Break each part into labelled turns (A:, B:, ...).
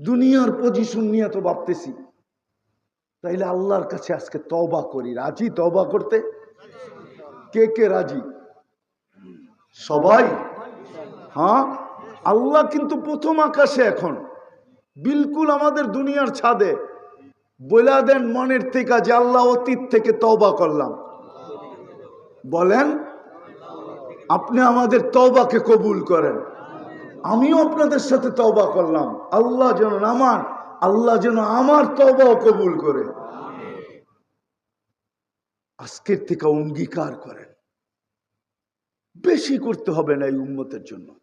A: দুনিয়ার পজিশন নিয়ে তো ভাবতেছি। তাইলে আল্লাহর কাছে আজকে তবা করি। রাজি তবা করতে? কে কে রাজি? সবাই? হ্যাঁ? আল্লাহ কিন্তু প্রথম আকাশে এখন। বিলকুল আমাদের দুনিয়ার ছাদে। বলে দেন মনের থেকে যে আল্লাহ অতীত থেকে তবা করলাম। বলেন, আপনি আমাদের তবাকে কবুল করেন। আমিও আপনাদের সাথে তবা করলাম। আল্লাহ যেন আমার আল্লাহ যেন আমার তবাও কবুল করে। আজকের থেকে অঙ্গীকার করেন। বেশি করতে হবে না এই উম্মতের জন্য।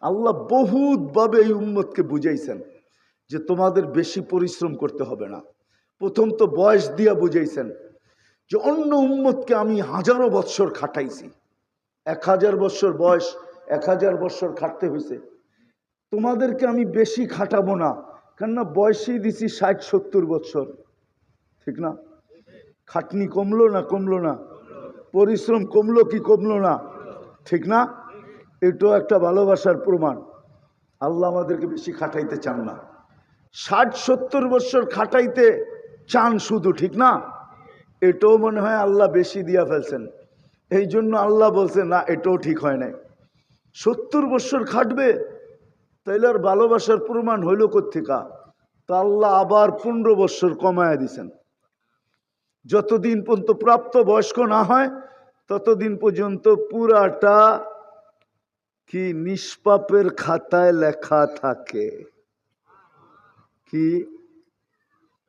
A: আল্লাহ বহুত ভাবে এই উম্মতকে বুঝাইছেন যে তোমাদের বেশি পরিশ্রম করতে হবে না। প্রথম তো বয়স দিয়া বুঝাইছেন যে অন্য উম্মতকে আমি হাজারো বৎসর খাটাইছি। এক হাজার বৎসর বয়স এক হাজার বৎসর খাটতে হয়েছে। তোমাদেরকে আমি বেশি খাটাবো না, কেননা বয়সেই দিছি ষাট, সত্তর বৎসর ঠিক না? খাটনি কমলো না কমলো না। পরিশ্রম কমলো কি কমলো না? ঠিক না? এটাও একটা ভালোবাসার প্রমাণ। আল্লাহ আমাদেরকে বেশি খাটাইতে চান না। ষাট, সত্তর বৎসর খাটাইতে চান শুধু, ঠিক না? এটাও মনে হয় আল্লাহ বেশি দিয়া ফেলছেন। এই জন্য আল্লাহ বলছে না, এটাও ঠিক হয় নাই। সত্তর বৎসর খাটবে, তাইলে আর ভালোবাসার প্রমাণ হইল কোথেকা তা আল্লাহ আবার পনেরো বৎসর কমায় দিছেন। যতদিন পর্যন্ত প্রাপ্ত বয়স্ক না হয়, ততদিন পর্যন্ত পুরাটা কি নিষ্পাপের খাতায় লেখা থাকে। কি?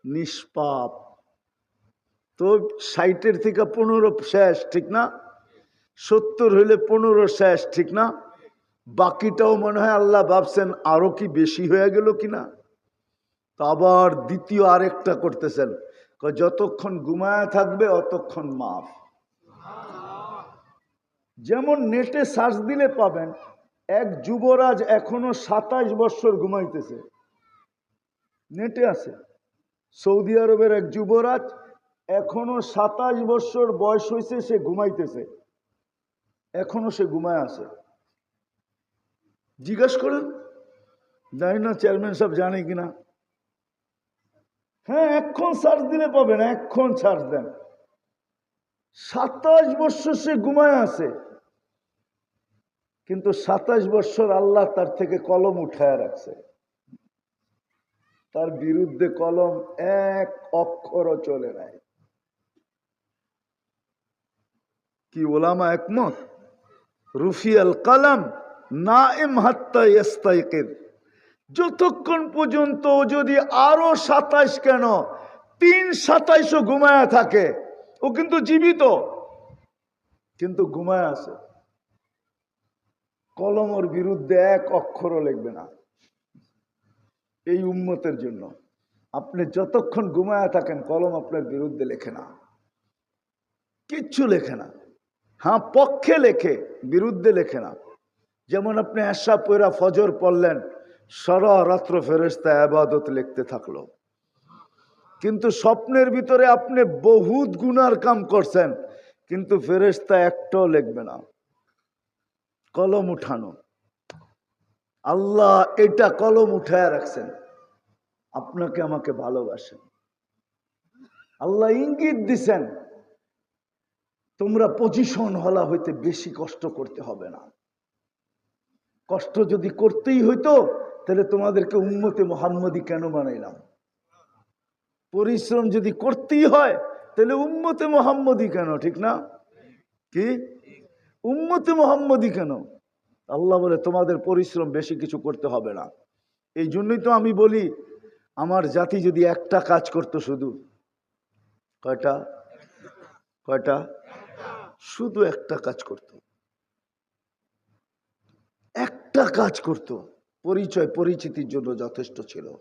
A: নিষ্পাপ। তো ষাটের থেকে পনেরো শেষ, ঠিক না? সত্তর হইলে পনেরো শেষ, ঠিক না? বাকিটাও মনে হয় আল্লাহ ভাবছেন আরও কি বেশি হয়ে গেল কিনা? তো আবার দ্বিতীয় আরেকটা করতেছেন। যতক্ষণ ঘুমায় থাকবে, অতক্ষণ মাফ। যেমন নেটে সার্চ দিলে পাবেন, এক যুবরাজ এখনও সাতাশ বৎসর ঘুমাইতেছে। নেটে আছে। সৌদি আরবের এক যুবরাজ এখনও সাতাশ বৎসর বয়স হয়েছে সে ঘুমাইতেছে। এখনও সে ঘুমায় আছে। জিজ্ঞাসা করেন, জানি না চেয়ারম্যান সাহেব জানে কিনা। হ্যাঁ এক্ষণ সার্চ দিলে পাবেন এক্ষণ সার্চ দেন। সাতাশ বৎসর সে ঘুমায় আছে। কিন্তু সাতাশ বৎসর আল্লাহ তার থেকে কলম উঠায় রাখছে। তার বিরুদ্ধে কলম এক অক্ষরও চলে নাই। কি ওলামা একমত? রুফিয়াল কালাম যতক্ষণ পর্যন্ত যদি আরও সাতাইশ কেন, তিন সাতাইশও ঘুমায়া থাকে, ও কিন্তু জীবিত। কিন্তু ঘুমায় আছে। কলমর বিরুদ্ধে এক অক্ষরও লিখবে না। এই উন্মতের জন্য। আপনি যতক্ষণ ঘুমায়া থাকেন, কলম আপনার বিরুদ্ধে লেখে না। কিচ্ছু লেখে না। হ্যাঁ পক্ষে লেখে, বিরুদ্ধে লেখে না। যেমন আপনি আশা পয়রা ফজর পড়লেন, সারা রাত্র ফেরেস্তা আবাদত লিখতে থাকল। কিন্তু স্বপ্নের ভিতরে আপনি বহুত গুনার কাম করছেন, কিন্তু ফেরেস্তা একটাও লিখবে না। কলম উঠানো। আল্লাহ এটা কলম উঠায় রাখছেন। আপনাকে আমাকে ভালোবাসেন। আল্লাহ ইঙ্গিত দিছেন, তোমরা পজিশন হলা হইতে বেশি কষ্ট করতে হবে না। কষ্ট যদি করতেই হইতো, তাহলে তোমাদেরকে উন্মতে মোহাম্মদি কেন বানাইলাম? পরিশ্রম যদি করতেই হয়, তাহলে উম্মতে মোহাম্মদি কেন, ঠিক না? কি? উম্মতে মোহাম্মদি কেন? আল্লাহ বলে, তোমাদের পরিশ্রম বেশি কিছু করতে হবে না। এই জন্যই তো আমি বলি, আমার জাতি যদি একটা কাজ করতো শুধু, কয়টা? কয়টা? শুধু একটা কাজ করত। একটা কাজ করত। পরিচয়, পরিচিতির জন্য যথেষ্ট ছিল।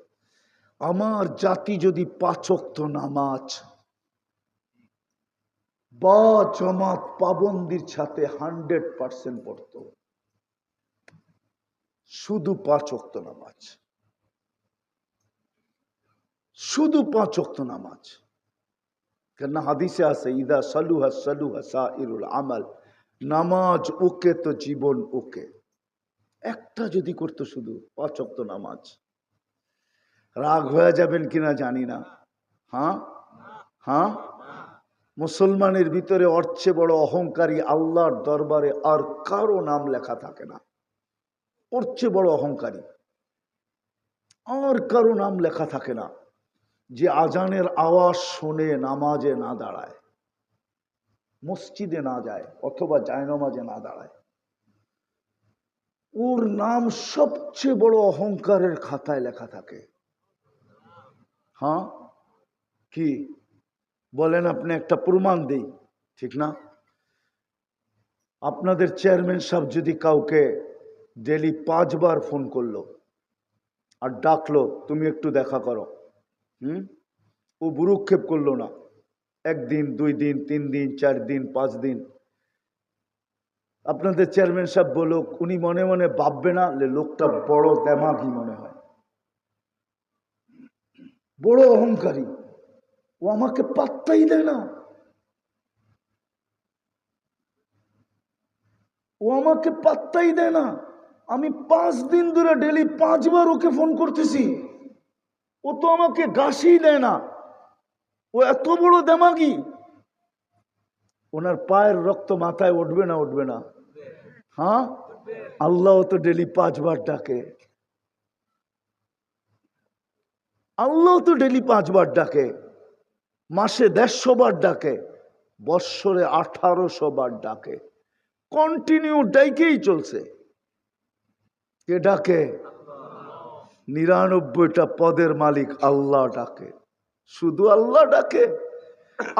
A: আমার জাতি যদি পাচক্ত নামাজ বা জমাত পাবন্দির সাথে হান্ড্রেড পার্সেন্ট পড়ত। শুধু পাঁচ অক্ত নামাজ। শুধু পাঁচ অক্ত নামাজ। কেন হাদিসে আছে, ইদা সালুহা সালুহা সাইরুল আমাল। নামাজ ওকে তো জীবন ওকে। একটা যদি করতো শুধু, পাঁচ অক্ত নামাজ। রাগ হয়ে যাবেন কিনা জানি না। হ্যাঁ? হ্যাঁ? মুসলমানের ভিতরে অর্চে বড় অহংকারী আল্লাহর দরবারে আর কারও নাম লেখা থাকে না। ওর চেয়ে বড় অহংকারী। আর কারও নাম লেখা থাকে না যে আজানের আওয়াজ শুনে নামাজে না দাঁড়ায়। মসজিদে না যায় অথবা জায়নমাজে না দাঁড়ায়। ওর নাম সবচেয়ে বড় অহংকারের খাতায় লেখা থাকে। হ্যাঁ? কি? বলেন আপনি একটা প্রমাণ দেই, ঠিক না? আপনাদের চেয়ারম্যান সাহেব যদি কাউকে ডেলি পাঁচবার ফোন করল আর ডাকলো, তুমি একটু দেখা করো, হুম? ও বুরুক্ষেপ করল না। একদিন, দুই দিন, তিন দিন, চার দিন, পাঁচ দিন। আপনাদের চেয়ারম্যান সাহেব বলো উনি মনে মনে ভাববে না লোকটা বড় দেমাগি মনে হয়। বড় অহংকারী। ও আমাকে পাত্তাই দেয় না। ও আমাকে পাত্তাই দেয় না। আমি পাঁচ দিন ধরে ডেলি পাঁচবার ওকে ফোন করতেছি। ও তো আমাকে গাছই দেয় না। ও এত বড় দেমাগি। ওনার পায়ের রক্ত মাথায় উঠবে না উঠবে না? হ্যাঁ? আল্লাহ তো ডেলি পাঁচবার ডাকে। আল্লাহ তো ডেলি পাঁচবার ডাকে। মাসে দেড়শো বার ডাকে। বৎসরে আঠারোশো বার ডাকে। কন্টিনিউ ডাইকেই চলছে। কে ডাকে? নিরানব্বইটা পদের মালিক আল্লাহ ডাকে। শুধু আল্লাহ ডাকে।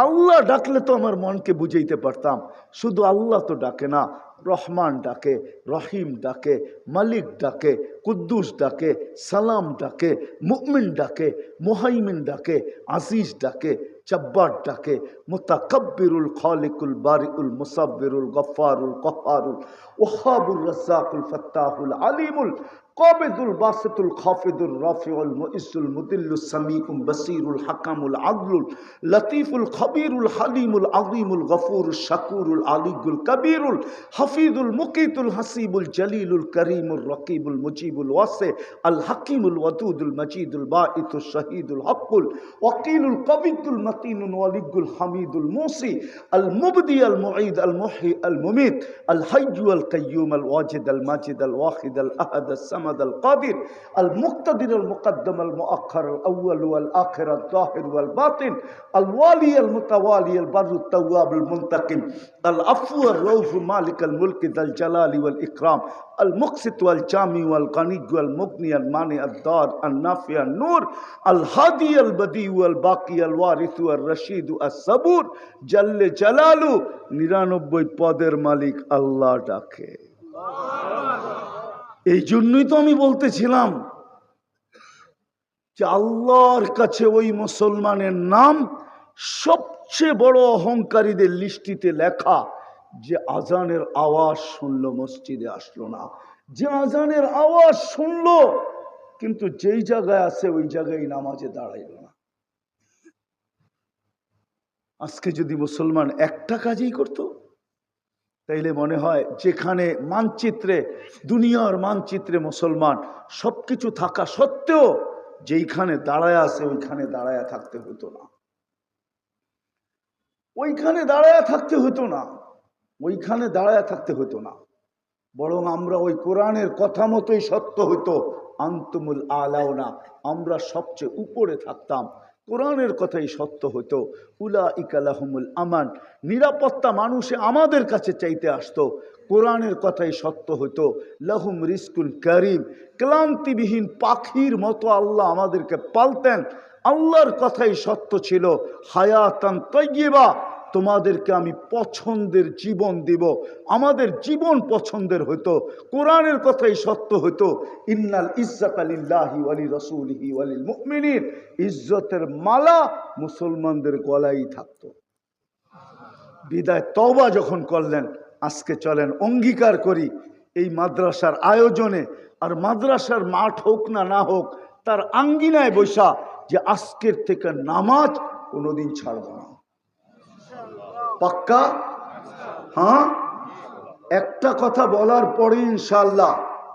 A: আল্লাহ ডাকলে তো আমার মনকে বুঝাইতে পারতাম। শুধু আল্লাহ তো ডাকে না, রহমান ডাকে, রহিম ডাকে, মালিক ডাকে, কুদ্দুস ডাকে, সালাম ডাকে মুকমিন ডাকে, মোহাইমিন ডাকে, আজিজ ডাকে, জব্বার ডাকে, মুতাকব্বিরুল খালিকুল বারিউল মুসাব্বিরুল গফারুল কহারুল ওহাবুল রাজ্জাকুল ফাত্তাহুল আলিমুল কবেদুল বাসেতুল খাফেদুল রাফিউল মুইসুল মুদিল্লুল সামিউম বসিরুল হাকামুল আদলুল লতিফুল খবিরুল হালিমুল আজিমুল গফুর শাকুরুল আলিগুল কবিরুল হাফিজুল মুকিতুল হাসিবুল জলিলুল করিমুল রকিবুল মুজিবুল ওয়াসে আল হাকিমুল ওয়াদুদুল মজিদুল বাঈতুল শহীদুল হকুল ওয়াকিলুল কবিতুল মতিনুল ওয়ালিগুল হামিদুল মুসি আল মুবদি আল মুঈদ আল মুহি আল মুমিত আল হাইয়ু আল কাইয়ুম আল ওয়াজিদ আল মাজিদ আল ওয়াহিদ আল আহাদ আল السمد القادر المقتدر المقدم المؤخر الأول والآخر الظاهر والباطن الوالي المتوالي البر التواب المنتقم العفو الرؤوف مالك الملك ذا الجلال والإكرام المقسط والجامع والغني والمغني المانع الدار النافع النور الهادي البديع والباقي الوارث والرشيد الصبور جل جلاله নিরানব্বই পদের মালিক আল্লাহ ডাকে এই জন্যই তো আমি বলতেছিলাম যে আল্লাহর কাছে ওই মুসলমানের নাম সবচেয়ে বড় অহংকারীদের লিস্টিতে লেখা যে আজানের আওয়াজ শুনলো, মসজিদে আসলো না। যে আজানের আওয়াজ শুনলো, কিন্তু যেই জায়গায় আছে, ওই জায়গায় নামাজে দাঁড়াইল না। আজকে যদি মুসলমান একটা কাজই করতো তাইলে মনে হয় যেখানে মানচিত্রে, দুনিয়ার মানচিত্রে মুসলমান সবকিছু থাকা সত্ত্বেও যেইখানে দাঁড়ায় আছে, ওইখানে দাঁড়ায় থাকতে হতো না। ওইখানে দাঁড়ায় থাকতে হতো না। ওইখানে দাঁড়ায় থাকতে হতো না। বরং আমরা ওই কোরআনের কথা মতোই সত্য হতো আন্তমুল আলাও না আমরা সবচেয়ে উপরে থাকতাম। কোরআনের কথাই সত্য হতো উলা ইকালাহমুল আমান। নিরাপত্তা মানুষে আমাদের কাছে চাইতে আসতো। কোরআনের কথাই সত্য হতো লাহুম রিস্কুল করিম। ক্লান্তিবিহীন পাখির মতো আল্লাহ আমাদেরকে পালতেন। আল্লাহর কথাই সত্য ছিল। হায়াতান তৈবা তোমাদেরকে আমি পছন্দের জীবন দিব। আমাদের জীবন পছন্দের হতো কোরআনের কথাই সত্য হতো ইন্নাল ইজ্জাত আলিল্লাহি ওয়ালি রসুলহি ওয়ালিল মুমিনিন ইজ্জতের মালা মুসলমানদের গলায় থাকতো। বিদায় তওবা যখন করলেন, আজকে চলেন অঙ্গীকার করি, এই মাদ্রাসার আয়োজনে। আর মাদ্রাসার মাঠ হোক না না হোক, তার আঙ্গিনায় বৈশা যে আজকের থেকে নামাজ কোনোদিন ছাড়ব না। পাক্কা? হ্যাঁ? একটা কথা বলার পরে ইনশাল্লাহ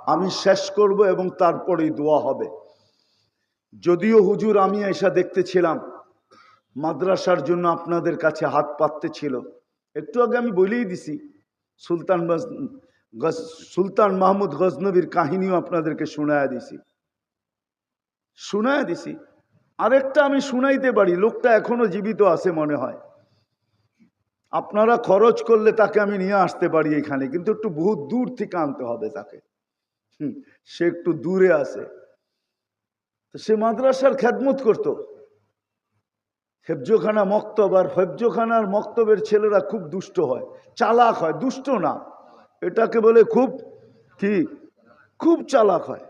A: আমি শেষ করব এবং তারপরেই দোয়া হবে। যদিও হুজুর, আমি এসা দেখতেছিলাম, মাদ্রাসার জন্য আপনাদের কাছে হাত পাততে ছিল। একটু আগে আমি বলেই দিছি, সুলতান সুলতান মাহমুদ গজনবীর কাহিনীও আপনাদেরকে শোনায়া দিছি। শোনায়া দিছি। আরেকটা আমি শুনাইতে পারি, লোকটা এখনও জীবিত আছে মনে হয়। আপনারা খরচ করলে তাকে আমি নিয়ে আসতে পারি এখানে, কিন্তু একটু বহুত দূর থেকে আনতে হবে তাকে। সে একটু দূরে আছে। তো সে মাদ্রাসার খ্যাদমত করতো। হেফজোখানা মক্তব, আর হেফজোখানার মক্তবের ছেলেরা খুব দুষ্ট হয়, চালাক হয়, দুষ্ট না। এটাকে বলে খুব কি? খুব চালাক হয়।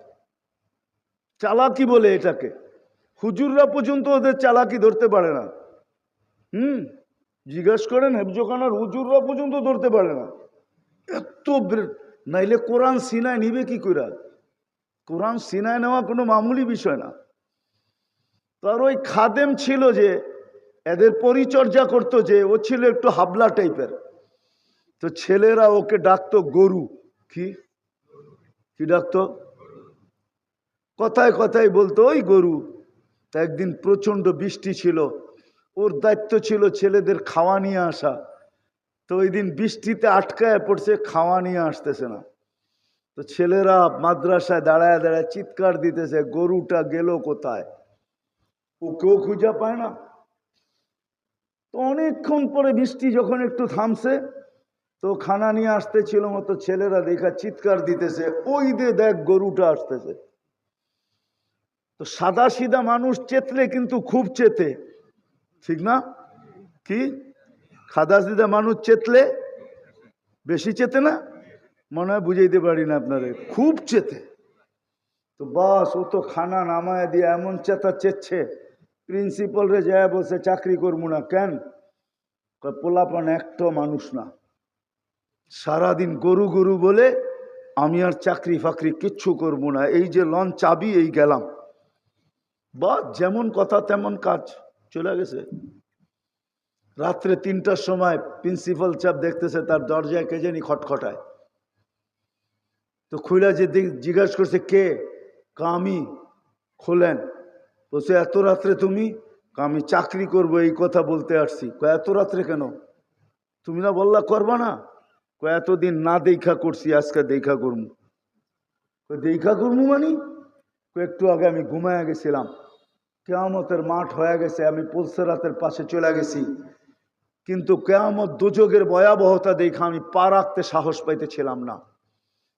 A: চালাকি বলে এটাকে। হুজুররা পর্যন্ত ওদের চালাকি ধরতে পারে না। হুম জিজ্ঞেস করেন, হেফজোখানার হুজুররা পর্যন্ত ধরতে পারে না। এত নাইলে কোরআন সিনায় নিবে কি করে কোরআন সিনায় নেওয়া কোনো মামুলি বিষয় না। তার ওই খাদেম ছিল যে, এদের পরিচর্যা করতো যে, ও ছিল একটু হাবলা টাইপের। তো ছেলেরা ওকে ডাকতো গরু। কি? কি ডাকতো? কথায় কথায় বলতো, ওই গরু। তা একদিন প্রচণ্ড বৃষ্টি ছিল। ওর দায়িত্ব ছিল ছেলেদের খাওয়া নিয়ে আসা। তো ওই দিন বৃষ্টিতে আটকায় পড়ছে, খাওয়া নিয়ে আসতেছে না। তো ছেলেরা মাদ্রাসায় দাঁড়ায় দাঁড়ায় চিৎকার দিতেছে, গরুটা গেল কোথায়? ও কেউ খুঁজে পায় না। তো অনেকক্ষণ পরে বৃষ্টি যখন একটু থামছে, তো খানা নিয়ে আসতেছিল মতো ছেলেরা দেখা চিৎকার দিতেছে, ওই দে দেখ, গরুটা আসতেছে। তো সাদা সিধা মানুষ চেতলে কিন্তু খুব চেতে। ঠিক না? কি? সাদা সিধা মানুষ চেতলে? বেশি চেতে না? মনে হয় বুঝাইতে পারি না আপনারে খুব চেতে। তো বাস, ও তো খানা নামায় দিয়ে এমন চেতা চেচ্ছে। প্রিন্সিপাল রে যায় বলছে, চাকরি করব না। কেন? পোলাপান একটা মানুষ না। সারাদিন গরু গরু বলে, আমি আর চাকরি ফাকরি কিচ্ছু করব না। এই যে লঞ্চ, চাবি, এই গেলাম। বা যেমন কথা তেমন কাজ। চলে গেছে। রাত্রে তিনটার সময় প্রিন্সিপাল চাপ দেখতেছে, তার দরজায় কে জানি খটখটায়। তো খুলে যে জিজ্ঞাসা করছে, কে? কা, আমি খোলেন। বলছে, এত রাত্রে তুমি? কা, আমি চাকরি করব, এই কথা বলতে আসছি। কয় এত রাত্রে কেন? তুমি না বললা করবা না? কয় এতদিন না দেখা করছি, আজকে দেখা করব দেখা করব মানে? একটু আগে আমি ঘুমায় গেছিলাম। কেয়ামতের মাঠ হয়ে গেছে, আমি পুলসেরাতের পাশে চলে গেছি। কিন্তু কেয়ামত দুযোগের ভয়াবহতা দেখে আমি পা রাখতে সাহস পাইতেছিলাম না।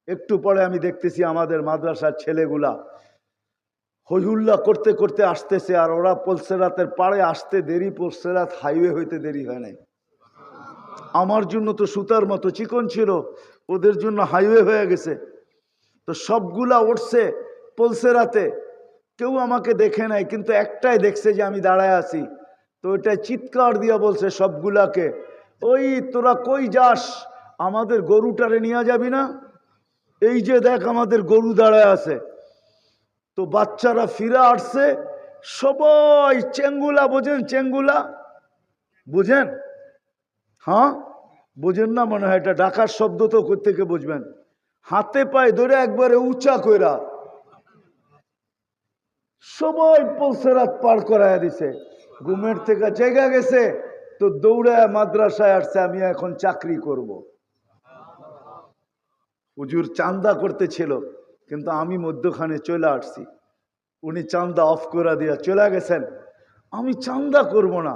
A: একটু পরে আমি দেখতেছি আমাদের মাদ্রাসার ছেলেগুলা হইহুল্লা করতে করতে আসতেছে আর ওরা পলসেরাতের পাড়ে আসতে দেরি, পলসেরাত হাইওয়ে হইতে দেরি হয় নাই। আমার জন্য তো সুতার মতো চিকন ছিল, ওদের জন্য হাইওয়ে হয়ে গেছে। তো সবগুলা উঠছে পলসেরাতে। কেউ আমাকে দেখে নাই, কিন্তু একটাই দেখছে যে আমি দাঁড়ায় আছি। তো ওইটা চিৎকার দিয়া বলছে সবগুলাকে, ওই তোরা কই যাস? আমাদের গরুটারে নিয়ে যাবি না? এই যে দেখ আমাদের গরু দাঁড়ায় আছে। তো বাচ্চারা ফিরে আসছে, সবাই চেঙ্গুলা, বোঝেন চেঙ্গুলা? বুঝেন? হ্যাঁ? বোঝেন না মনে হয়, এটা ডাকার শব্দ তো থেকে বুঝবেন? হাতে পায়ে ধরে একবারে উঁচা কইরা সবাই পলসেরাত পার করায় দিছে। ঘুমের থেকে জায়গা গেছে, তো দৌড়ায় মাদ্রাসায় আসছে, আমি এখন চাকরি করব। হুজুর চান্দা করতেছিল, কিন্তু আমি মধ্যখানে চলে আসছি। উনি চান্দা অফ করে দিয়া চলে গেছেন। আমি চান্দা করব না,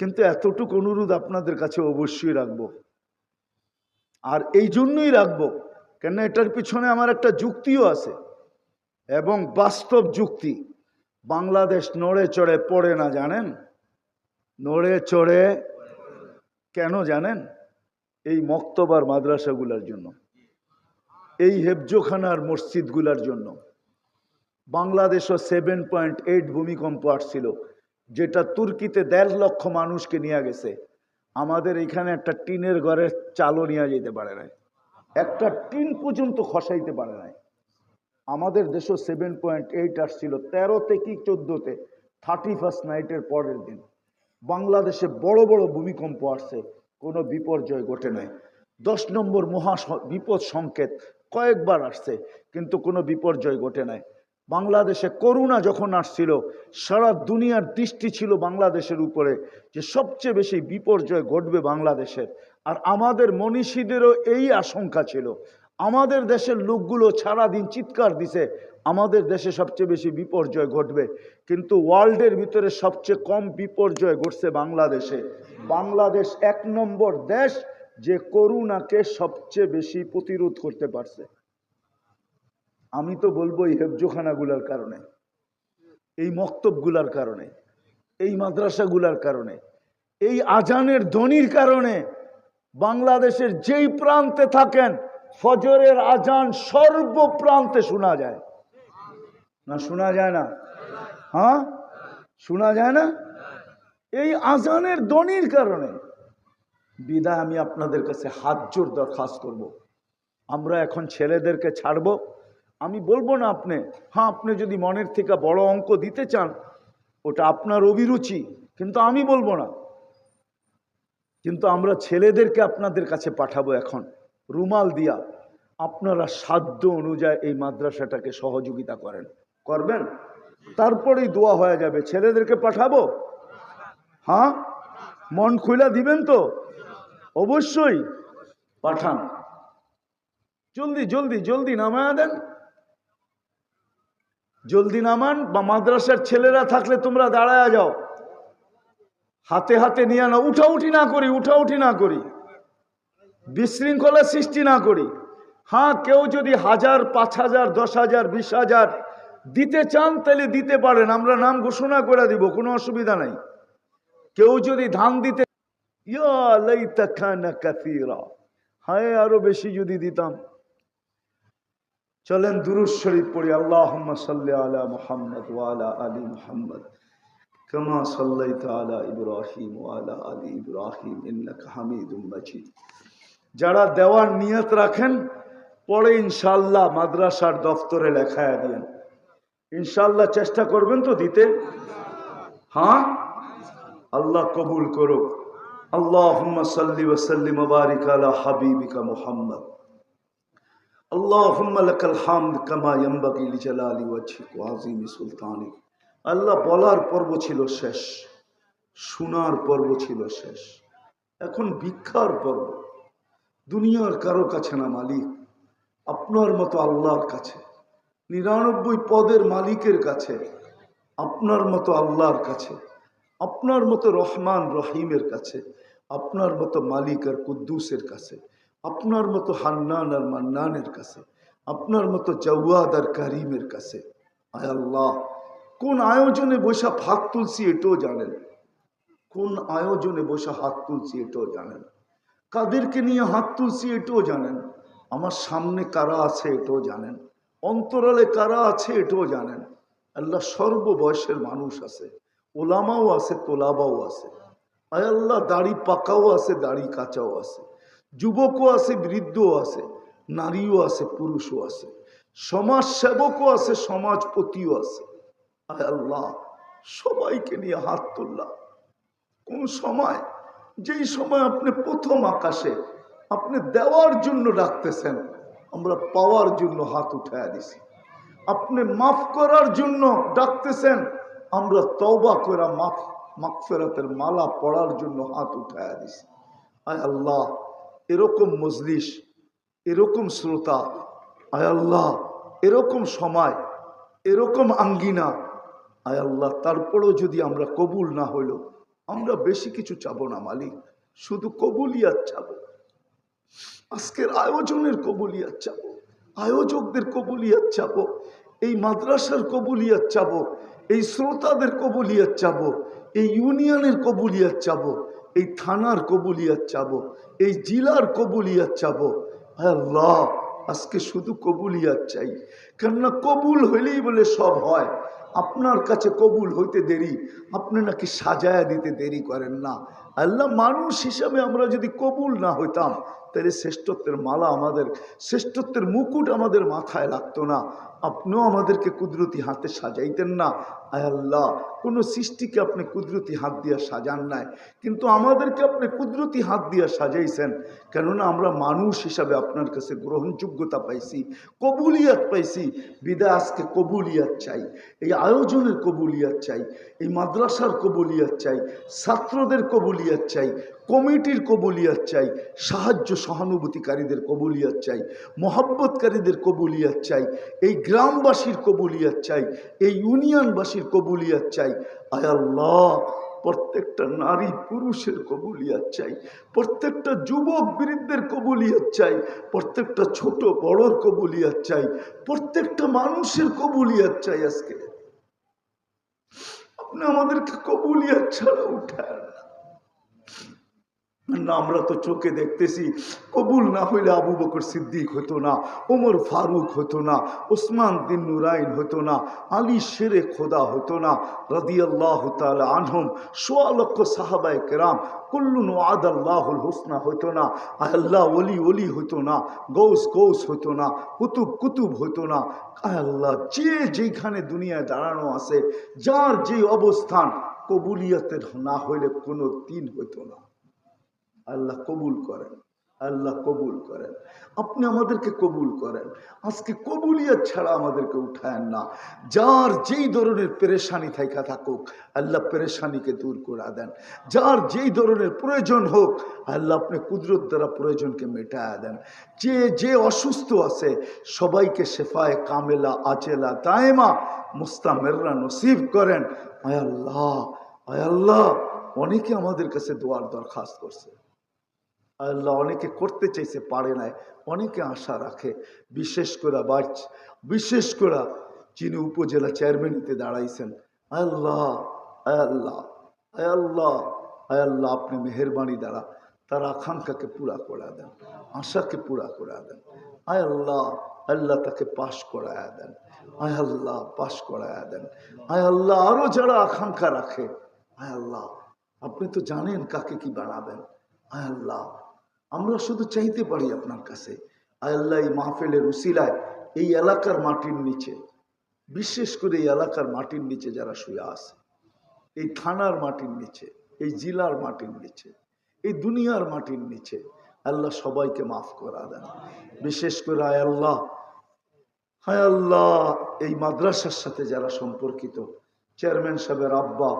A: কিন্তু এতটুকু অনুরোধ আপনাদের কাছে অবশ্যই রাখব। আর এই জন্যই রাখব কেন এটার পিছনে আমার একটা যুক্তিও আছে। এবং বাস্তব যুক্তি, বাংলাদেশ নড়ে চড়ে পড়ে না জানেন? নড়ে চড়ে কেন জানেন? এই মক্তবার মাদ্রাসাগুলার জন্য, এই হেফজোখানার মসজিদগুলোর জন্য। বাংলাদেশও সেভেন পয়েন্ট এইট ভূমিকম্প আসছিল, যেটা তুর্কিতে দেড় লক্ষ মানুষকে নিয়ে গেছে। আমাদের এখানে একটা টিনের ঘরের চালও নিয়ে যেতে পারে নাই। একটা টিন পর্যন্ত খসাইতে পারে নাই। আমাদের দেশও সেভেন পয়েন্ট এইট আসছিল তেরোতে কি চোদ্দোতে? থার্টি ফার্স্ট নাইটের পরের দিন। বাংলাদেশে বড় বড় ভূমিকম্প আসছে, কোনো বিপর্যয় ঘটে নাই। দশ নম্বর মহা বিপদ সংকেত কয়েকবার আসছে, কিন্তু কোনো বিপর্যয় ঘটে নাই। বাংলাদেশে করোনা যখন আসছিল, সারা দুনিয়ার দৃষ্টি ছিল বাংলাদেশের উপরে যে সবচেয়ে বেশি বিপর্যয় ঘটবে বাংলাদেশের। আর আমাদের মনীষীদেরও এই আশঙ্কা ছিল। আমাদের দেশের লোকগুলো সারাদিন চিৎকার দিছে, আমাদের দেশে সবচেয়ে বেশি বিপর্যয় ঘটবে। কিন্তু ওয়ার্ল্ডের ভিতরে সবচেয়ে কম বিপর্যয় ঘটছে বাংলাদেশে। বাংলাদেশ এক নম্বর দেশ যে করুণাকে সবচেয়ে বেশি প্রতিরোধ করতে পারছে। আমি তো বলব এই হেফজোখানাগুলার কারণে, এই মক্তবগুলার কারণে, এই মাদ্রাসাগুলার কারণে, এই আজানের ধ্বনির কারণে বাংলাদেশের যেই প্রান্তে থাকেন ফজরের আজান সর্বপ্রান্তে শোনা যায়। না, শোনা যায় না? হ্যাঁ? শোনা যায় না? এই আজানের ধ্বনির কারণে। বিদায় আমি আপনাদের কাছে হাত জোর দরখাস্ত করব। আমরা এখন ছেলেদেরকে ছাড়বো। আমি বলব না আপনি হ্যাঁ আপনি যদি মনের থেকে বড় অঙ্ক দিতে চান, ওটা আপনার অভিরুচি, কিন্তু আমি বলব না। কিন্তু আমরা ছেলেদেরকে আপনাদের কাছে পাঠাবো এখন। রুমাল দিয়া আপনারা সাধ্য অনুযায়ী এই মাদ্রাসাটাকে সহযোগিতা করেন। করবেন? তারপরেই দোয়া হয়ে যাবে। ছেলেদেরকে পাঠাবো? হ্যাঁ? মন খুলা দিবেন তো? অবশ্যই। পাঠান। জলদি জলদি জলদি নামায়া দেন। জলদি নামান বা মাদ্রাসার ছেলেরা থাকলে তোমরা দাঁড়ায় যাও। হাতে হাতে নিয়ে না উঠাউঠি না করি, উঠাউঠি না করি। বিশৃঙ্খলা সৃষ্টি না করি। হ্যাঁ কেউ যদি হাজার, পাঁচ হাজার, দশ হাজার, বিশ হাজার দিতে চান, তাহলে দিতে পারেন। আমরা নাম ঘোষণা করে দিব, কোনো অসুবিধা নাই। কেউ যদি ধান দিতে হায়, আরও বেশি যদি দিতাম। চলেন দুরুজ শরীফ পড়ি। সাল্লি আলা মুহাম্মদ ওয়া আলা মুহাম্মদ। কামা সাল্লাইতা আলা ইব্রাহিম ওয়া আলা ইব্রাহিম ইন্নাকা হামিদুম মাজিদ। যারা দেওয়ার নিয়ত রাখেন, পরে ইনশাল্লাহ মাদ্রাসার দফতরে লেখায় দিয়েন। ইনশাআল্লাহ চেষ্টা করবেন তো দিতে। হ্যাঁ? আল্লাহ কবুল করো আল্লাহুম্মা সাল্লি ওয়া সাল্লিম ওয়া বারিক আলা হাবিবিকা মুহাম্মদ। লাকাল হামদ কামা ইয়ানবাগি লিজালালি ওয়াজহিক ওয়া আযীমি সুলতানিক আল্লাহ বলার পর্ব ছিল শেষ, শোনার পর্ব ছিল শেষ। এখন ভিক্ষার পর্ব। দুনিয়ার কারও কাছে না, মালিক। আপনার মতো আল্লাহর কাছে। নিরানব্বই পদের মালিকের কাছে। আপনার মতো আল্লাহর কাছে। আপনার মতো রহমান রহিমের কাছে। আপনার মতো মালিক আর কুদ্দুসের কাছে। আপনার মতো হান্নান আর মান্নানের কাছে। আপনার মতো জওয়াদ আর করিমের কাছে। আয় আল্লাহ, কোন আয়োজনে বসে হাত তুলছি এটাও জানেন। কোন আয়োজনে বসে হাত তুলছি এটাও জানেন। কাদেরকে নিয়ে হাত তুলছি এটাও জানেন। আমার সামনে কারা আছে এটাও জানেন। অন্তরালে কারা আছে এটাও জানেন। আল্লাহ সর্ববয়সের মানুষ আছে। ওলামাও আছে, তোলাবাও আছে। আয় আল্লাহ, দাড়ি পাকাও আছে, দাড়ি কাঁচাও আছে। যুবকও আছে, বৃদ্ধও আছে, নারীও আছে, পুরুষও আছে। সমাজ সেবকও আছে, সমাজপতিও আছে। আয় আল্লাহ, সবাইকে নিয়ে হাত তুললাম কোন সময় যেই সময় আপনি প্রথম আকাশে আপনি দেওয়ার জন্য ডাকতেছেন, আমরা পাওয়ার জন্য হাত উঠায় দিছি। আপনি মাফ করার জন্য ডাকতেছেন, আমরা তওবা করে মাফ, মাগফেরাতের মালা পড়ার জন্য হাত উঠায় দিছি। আয় আল্লাহ, এরকম মজলিস, এরকম শ্রোতা, আয় আল্লাহ, এরকম সময়, এরকম আঙ্গিনা, আয় আল্লাহ, তারপরেও যদি আমরা কবুল না হইল আমরা বেশি কিছু চাবো না, মালিক। শুধু কবুলিয়াত চাবো। আজকের আয়োজনের কবুলিয়াত চাবো। আয়োজকদের কবুলিয়াত চাবো। এই মাদ্রাসার কবুলিয়াত চাবো। এই শ্রোতাদের কবুলিয়াত চাবো। এই ইউনিয়নের কবুলিয়াত চাবো। এই থানার কবুলিয়াত চাবো। এই জেলার কবুলিয়াত চাবো। আল্লাহ আজকে শুধু কবুলিয়াত চাই। কেননা কবুল হইলেই বলে সব হয়। আপনার কাছে কবুল হইতে দেরি, আপনি নাকি সাজায়া দিতে দেরি করেন না। আল্লাহ মানুষ হিসাবে আমরা যদি কবুল না হইতাম, তাহলে শ্রেষ্ঠত্বের মালা আমাদের, শ্রেষ্ঠত্বের মুকুট আমাদের মাথায় লাগতো না। আপনিও আমাদেরকে কুদরতি হাতে সাজাইতেন না। আল্লাহ, কোনো সৃষ্টিকে আপনি কুদরতি হাত দিয়ে সাজান নাই। কিন্তু আমাদেরকে আপনি কুদরতি হাত দিয়ে সাজাইছেন। কেননা আমরা মানুষ হিসাবে আপনার কাছে গ্রহণযোগ্যতা পাইছি, কবুলিয়াত পাইছি। বিদায় আজকে কবুলিয়াত চাই, এই আয়োজনের কবুলিয়াত চাই, এই মাদ্রাসার কবুলিয়াত চাই, ছাত্রদের কবুলিয়াত চাই, কমিটির কবুলিয়াত চাই, সাহায্য সহানুভূতিকারীদের কবুলিয়াত চাই, মহব্বতকারীদের কবুলিয়াত চাই, এই গ্রামবাসীর কবুলিয়াত চাই, এই ইউনিয়নবাসীর কবুলিয়াত চাই। আয় আল্লাহ, প্রত্যেকটা নারী পুরুষের কবুলিয়াত চাই, প্রত্যেকটা যুবক বৃদ্ধের কবুলিয়াত চাই, প্রত্যেকটা ছোট বড়র কবুলিয়াত চাই, প্রত্যেকটা মানুষের কবুলিয়াত চাই আজকে। আপনি আমাদেরকে কবুলিয়াত ছাড়া উঠায় না, আমরা তো চোখে দেখতেছি। কবুল না হইলে আবু বকর সিদ্দিক হতো না, ওমর ফারুক হতো না, ওসমান দিন নুরাইন হতো না, আলী শেরে খোদা হতো না, রদিয়াল্লাহ তাল আনহম, সোয়া সাহাবায় কেরাম, কুল্লুন ওয়াদ আল্লাহুল হোসনা হতো না, আল্লাহ অলি অলি হতো না, গৌস গৌস হতো না, কুতুব কুতুব হতো না। আল্লাহ যে যেখানে দুনিয়ায় দাঁড়ানো আছে, যার যে অবস্থান কবুলিয়াতের না হইলে কোনো দিন হতো না। আল্লাহ কবুল করেন। আল্লাহ কবুল করেন। আপনি আমাদেরকে কবুল করেন। আজকে কবুলিয়াত ছাড়া আমাদেরকে উঠায়েন না। যার যেই ধরনের পেরেশানি থাকা থাকুক, আল্লাহ পেরেশানিকে দূর করে দেন। যার যেই ধরনের প্রয়োজন হোক, আল্লাহ আপনি কুদরত দ্বারা প্রয়োজনকে মেটায় দেন। যে যে অসুস্থ আছে, সবাইকে শেফায় কামেলা, আচেলা, দায়মা, মুস্তামেররা নসিব করেন। আয় আল্লাহ আয় আল্লাহ, অনেকে আমাদের কাছে দোয়ার দরখাস্ত করছে। আল্লাহ অনেকে করতে চাইছে, পারে নাই, অনেকে আশা রাখে। বিশেষ করে বাচ বিশেষ করে যিনি উপজেলা চেয়ারম্যানিতে দাঁড়াইছেন। আল্লাহ আল্লাহ আল্লাহ আল্লাহ, আপনি মেহরবানি দ্বারা তার আকাঙ্ক্ষাকে পুরা করে দেন, আশাকে পুরা করে দেন। আয় আল্লাহ আল্লাহ তাকে পাশ করায় দেন। আয় আল্লাহ, পাশ করায় দেন। আয় আল্লাহ আরও যারা আকাঙ্ক্ষা রাখে, আয় আল্লাহ, আপনি তো জানেন কাকে কি বানাবেন। আয় আল্লাহ আমরা শুধু চাইতে পারি আপনার কাছে। আল্লাহ এই মাহফিলের উসিলায় এই এলাকার মাটির নিচে, বিশেষ করে এই এলাকার মাটির নিচে যারা শুয়ে আছে, এই থানার মাটির নিচে, এই জেলার মাটির নিচে, এই দুনিয়ার মাটির নিচে আল্লাহ সবাইকে মাফ করা দেন। বিশেষ করে আয় আল্লাহ, হায় আল্লাহ, এই মাদ্রাসার সাথে যারা সম্পর্কিত, চেয়ারম্যান সাহেবের আব্বা,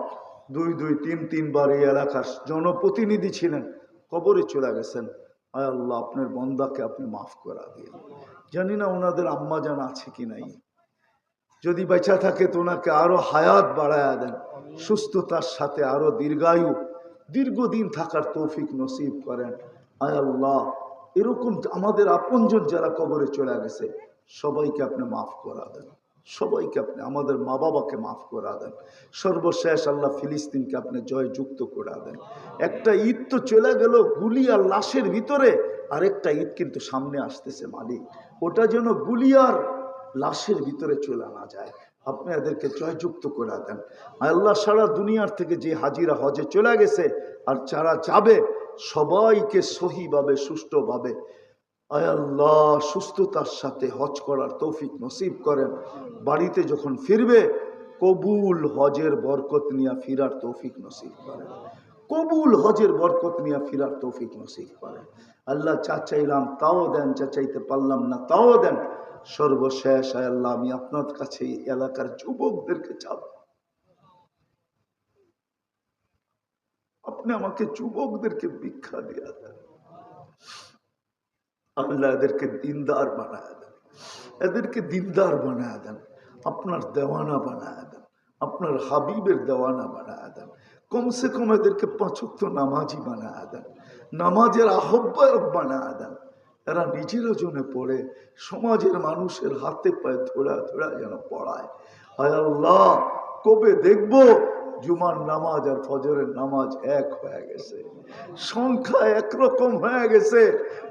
A: দুই দুই, তিন, তিনবার এই এলাকার জনপ্রতিনিধি ছিলেন। কবরে চলে গেছেন। আয় আল্লাহ, আপনার বন্দাকে আপনি মাফ করা দিয়ে জানি না ওনাদের আম্মা জান আছে কি নাই। যদি বেঁচা থাকে তো ওনাকে আরও হায়াত বাড়ায়া দেন। সুস্থতার সাথে আরও দীর্ঘায়ু, দীর্ঘদিন থাকার তৌফিক নসিব করেন। আয় আল্লাহ, এরকম আমাদের আপনজন যারা কবরে চলে গেছে, সবাইকে আপনি মাফ করা দেন। সবাইকে আপনি, আমাদের মা বাবাকে মাফ করা দেন। সর্বশেষ আল্লাহ ফিলিস্তিনকে আপনি জয় যুক্ত করে দেন। একটা ঈদ তো চলে গেল, গুলি আর লাশের ভিতরে আরেকটা ঈদ কিন্তু সামনে আসতেছে মালিক। ওটা যেন গুলি আর লাশের ভিতরে চলে না যায়। আপনি এদেরকে জয়যুক্ত করে দেন। আল্লাহ সারা দুনিয়ার থেকে যে হাজিরা হজে চলে গেছে আর যারা যাবে, সবাইকে সহিভাবে, সুষ্ঠুভাবে আল্লাহ, সুস্থতার সাথে হজ করার তৌফিক নসিব করেন। বাড়িতে যখন ফিরবে, কবুল হজের বরকত নিয়ে ফিরার তৌফিক নসিব করেন। কবুল হজের বরকত নিয়ে ফিরার তৌফিক নসিব করেন। আল্লাহ চা চাইলাম তাও দেন চা চাইতে পারলাম না, তাও দেন। সর্বশেষ আল্লাহ, আমি আপনার কাছে এলাকার যুবকদেরকে চাব আপনি আমাকে যুবকদেরকে ভিক্ষা দিয়া দেন। আল্লাহ এদেরকে দিনদার বানায় দেন। এদেরকে দিনদার বানায় দেন। আপনার দেওয়ানা বানায় দেন। আপনার হাবিবের দেওয়ানা বানায় দেন। কমসে কম এদেরকে পাঁচক্ত নামাজি বানায় দেন। নামাজের আহ্বায়ক বানায় দেন। এরা নিজের জন্য পড়ে, সমাজের মানুষের হাতে পায়ে ধরা ধরা যেন পড়ায়। আয় আল্লাহ, কবে দেখব জুমার নামাজ আর ফজরের নামাজ এক হয়ে গেছে সংখ্যা একরকম হয়ে গেছে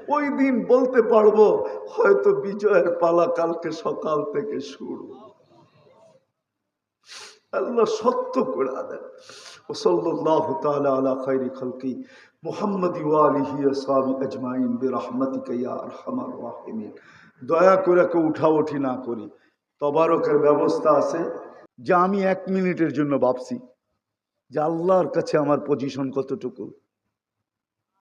A: ওই দিন বলতে পারবো হয়তো বিজয়ের পালা কালকে সকাল থেকে শুরু আল্লাহ সত্য করে দেন وصلى الله تعالى على خير خلقي محمد وآله وصحبه أجمعين برحمتك يا أرحم الراحمين দয়া করে কেউ উঠা উঠি না করি তবারকের ব্যবস্থা আছে যে আমি এক মিনিটের জন্য ভাবছি যে আল্লাহর কাছে আমার পজিশন কতটুকু?